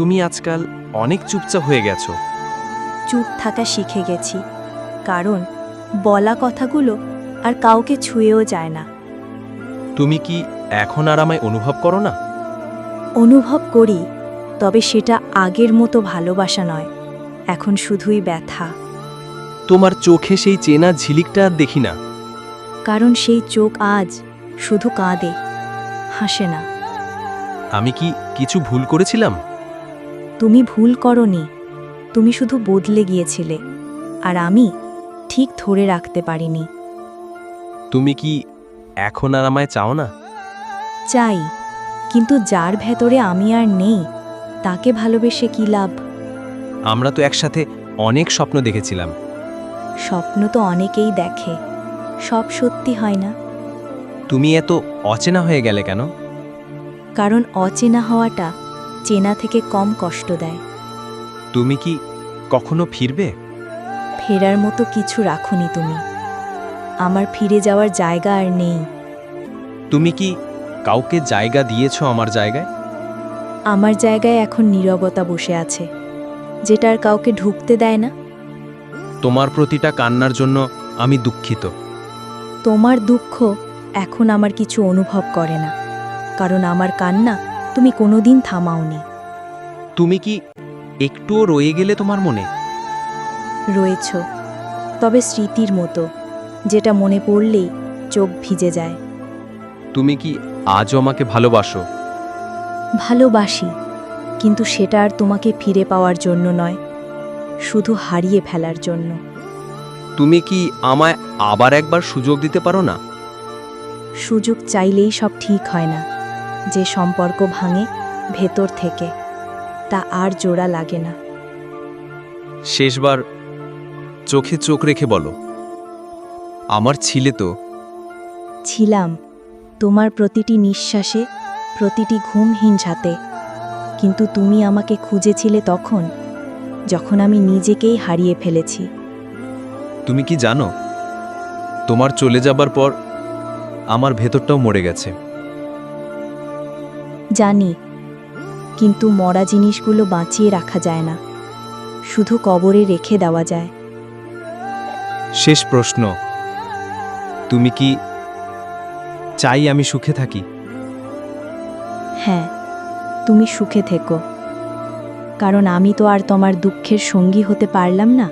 তুমি আজকাল অনেক চুপচাপ হয়ে গেছো। চুপ থাকা শিখে গেছি কারণ বলা কথাগুলো আর কাউকে ছুঁয়েও যায় না। তুমি কি এখন আর আমায় অনুভব করো না? অনুভব করি তবে সেটা আগের মতো ভালোবাসা নয় এখন শুধুই ব্যথা। তোমার চোখে সেই চেনা ঝিলিকটা আর দেখি না। কারণ সেই চোখ আজ শুধু কাঁদে হাসে না। আমি কি কিছু ভুল করেছিলাম? তুমি ভুল করনি তুমি শুধু বদলে গিয়েছিলে আর আমি ঠিক ধরে রাখতে পারিনি। তুমি কি এখন আর আমায় চাও না? চাই কিন্তু যার ভেতরে আমি আর নেই তাকে ভালোবেসে কি লাভ? আমরা তো একসাথে অনেক স্বপ্ন দেখেছিলাম। স্বপ্ন তো অনেকেই দেখে সব সত্যি হয় না। তুমি এত অচেনা হয়ে গেলে কেন? কারণ অচেনা হওয়াটা চেনা থেকে কম কষ্ট দেয়। তুমি কি কখনো ফিরবে? ফেরার মতো কিছু রাখুনি তুমি। আমার ফিরে যাওয়ার জায়গা আর নেই। তুমি কি কাউকে জায়গা দিয়েছ আমার জায়গায়? আমার জায়গায় এখন নীরবতা বসে আছে যেটা আর কাউকে ঢুকতে দেয় না। তোমার প্রতিটা কান্নার জন্য আমি দুঃখিত। তোমার দুঃখ এখন আমার কিছু অনুভব করে না কারণ আমার কান্না তুমি কোনোদিন থামাওনি। তুমি কি একটুও রয়ে গেলে তোমার মনে? রয়েছ তবে স্মৃতির মতো যেটা মনে পড়লেই চোখ ভিজে যায়। তুমি কি আজও আমাকে ভালোবাসো? ভালোবাসি কিন্তু সেটা আর তোমাকে ফিরে পাওয়ার জন্য নয় শুধু হারিয়ে ফেলার জন্য। তুমি কি আমায় আবার একবার সুযোগ দিতে পারো না? সুযোগ চাইলেই সব ঠিক হয় না। যে সম্পর্ক ভাঙে ভেতর থেকে তা আর জোড়া লাগে না। শেষবার চোখে চোখ রেখে বলো আমার ছিলে তো? ছিলাম তোমার প্রতিটি নিঃশ্বাসে প্রতিটি ঘুমহীন ছাতে কিন্তু তুমি আমাকে খুঁজেছিলে তখন যখন আমি নিজেকেই হারিয়ে ফেলেছি। তুমি কি জানো তোমার চলে যাবার পর আমার ভেতরটাও মরে গেছে। জানি কিন্তু মরা জিনিসগুলো বাঁচিয়ে রাখা যায় না। শুধু কবরে রেখে দেওয়া যায়। শেষ প্রশ্ন। তুমি কি চাই আমি সুখে থাকি? হ্যাঁ তুমি সুখে থেকো। কারণ আমি তো আর তোমার দুঃখের সঙ্গী হতে পারলাম না।